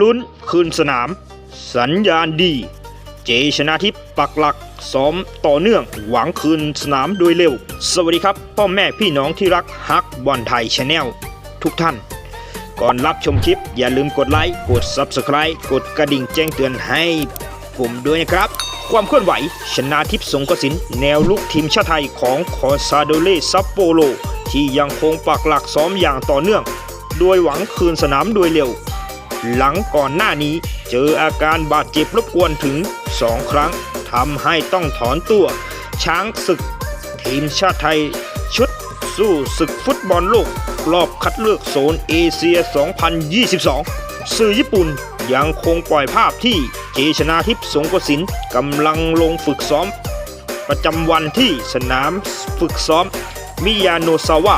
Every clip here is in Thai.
ลุ้นคืนสนาม สัญญาณดี เจชนะทิพย์ปักหลักซ้อมต่อเนื่องหวังคืนสนามโดยเร็ว สวัสดีครับ พ่อแม่พี่น้องที่รักฮักบอลไทยชาแนลทุกท่าน ก่อนรับชมคลิปอย่าลืมกดไลค์ กด Subscribe กดกระดิ่งแจ้งเตือนให้ผมด้วยนะครับ ความเคลื่อนไหว ชนะทิพย์สงกสินแนวลุกทีมชาติไทยของคอนซาโดเล่ซัปโปโลที่ยังคงปักหลักซ้อมอย่างต่อเนื่อง โดยหวังคืนสนามโดยเร็ว หลังก่อนหน้านี้ เจออาการบาดเจ็บรบกวนถึง 2 ครั้งทำให้ต้องถอนตัว ช้างศึก ทีมชาติไทย ชุดสู้ศึกฟุตบอลโลก รอบคัดเลือกโซนเอเชีย 2022 สื่อญี่ปุ่นยังคงปล่อยภาพที่เจชนาทิพย์สงกสินกำลังลงฝึกซ้อม ประจำวันที่สนามฝึกซ้อมมิยาโนซาวะ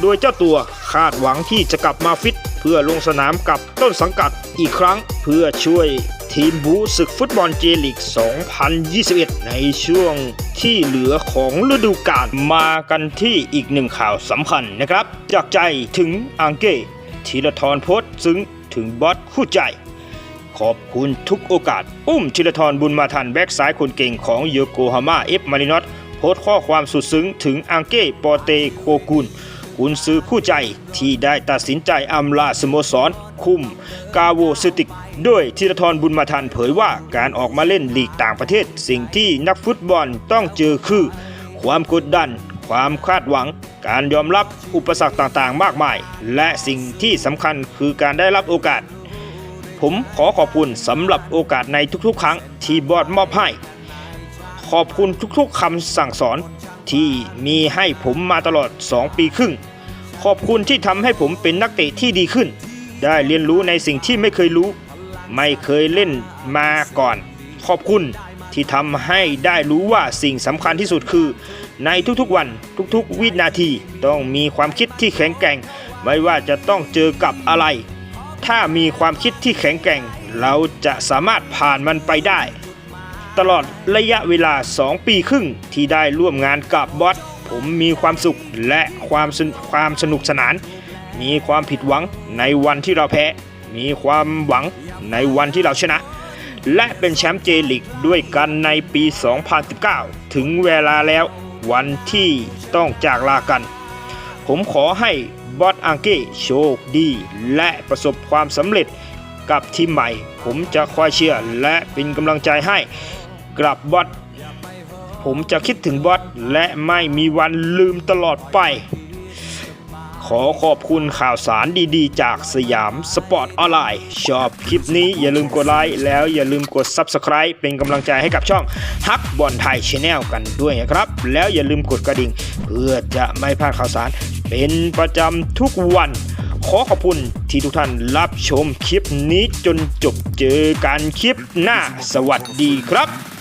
โดยเจ้าตัวคาดหวังที่จะกลับมาฟิต พื่อลงสนามกับต้นสังกัดอีกครั้งเพื่อช่วยทีมบูศึกฟุตบอลเจลีก 2021 ในช่วงที่เหลือของฤดูกาลมากันที่อีกหนึ่งข่าวสำคัญนะครับ จากใจถึงอังเก้ธีรทรโพสซึ้งถึงบอสคู่ใจ ขอบคุณทุกโอกาส อุ้มชิรทรบุญมาทันแบ็กซ้ายคนเก่งของโยโกฮาม่าเอฟมารินอตโพสข้อความสุดซึ้งถึงอังเก้ปอเตโคกุล กุนซือคู่ใจที่ได้ตัดสินใจอำลาสโมสร คุม กาโวสติก ด้วยธีรทรบุญมาทันเผยว่าการออกมาเล่นลีกต่างประเทศ สิ่งที่นักฟุตบอลต้องเจอคือ ความกดดัน ความคาดหวัง การยอมรับอุปสรรคต่างๆ มากมาย และสิ่งที่สำคัญคือการได้รับโอกาส ผมขอขอบคุณสำหรับโอกาสในทุกๆ ครั้งที่บอร์ดมอบให้ ขอบคุณทุกๆคำสั่งสอน ที่มีให้ผมมาตลอด 2 ปีครึ่ง ขอบคุณที่ทำให้ผมเป็นนักเตะที่ดีขึ้น ได้เรียนรู้ในสิ่งที่ไม่เคยรู้ ไม่เคยเล่นมาก่อน ขอบคุณที่ทำให้ได้รู้ว่าสิ่งสำคัญที่สุดคือ ในทุกๆวันทุกๆ วินาที ต้องมีความคิดที่แข็งแกร่ง ไม่ว่าจะต้องเจอกับอะไร ถ้ามีความคิดที่แข็งแกร่ง เราจะสามารถผ่านมันไปได้ ตลอดระยะเวลา 2 ปีครึ่งที่ได้ร่วมงานกับบอสผมมีความสุขและความสนความสนุกสนาน มีความผิดหวังในวันที่เราแพ้ มีความหวังในวันที่เราชนะ และเป็นแชมป์เจลิกด้วยกันในปี 2019 ถึงเวลาแล้ววันที่ต้องจากลากัน ผมขอให้บอสอังเก้โชคดี และประสบความสำเร็จกับทีมใหม่ ผมจะคอยเชียร์และเป็นกำลังใจให้ กลับบอสผมจะคิดถึงบอสและไม่มีวันลืมตลอดไป ขอขอบคุณข่าวสารดีๆ จากสยามสปอร์ตออนไลน์ ชอบคลิปนี้อย่าลืมกดไลค์แล้วอย่าลืมกด Subscribe เป็นกำลังใจให้กับช่องฮักบอลไทยชแนลกันด้วยนะครับ แล้วอย่าลืมกดกระดิ่ง เพื่อจะไม่พลาดข่าวสาร เป็นประจำทุกวันขอขอบคุณที่ทุกท่านรับชมคลิปนี้จนจบเจอกันคลิปหน้าสวัสดีครับ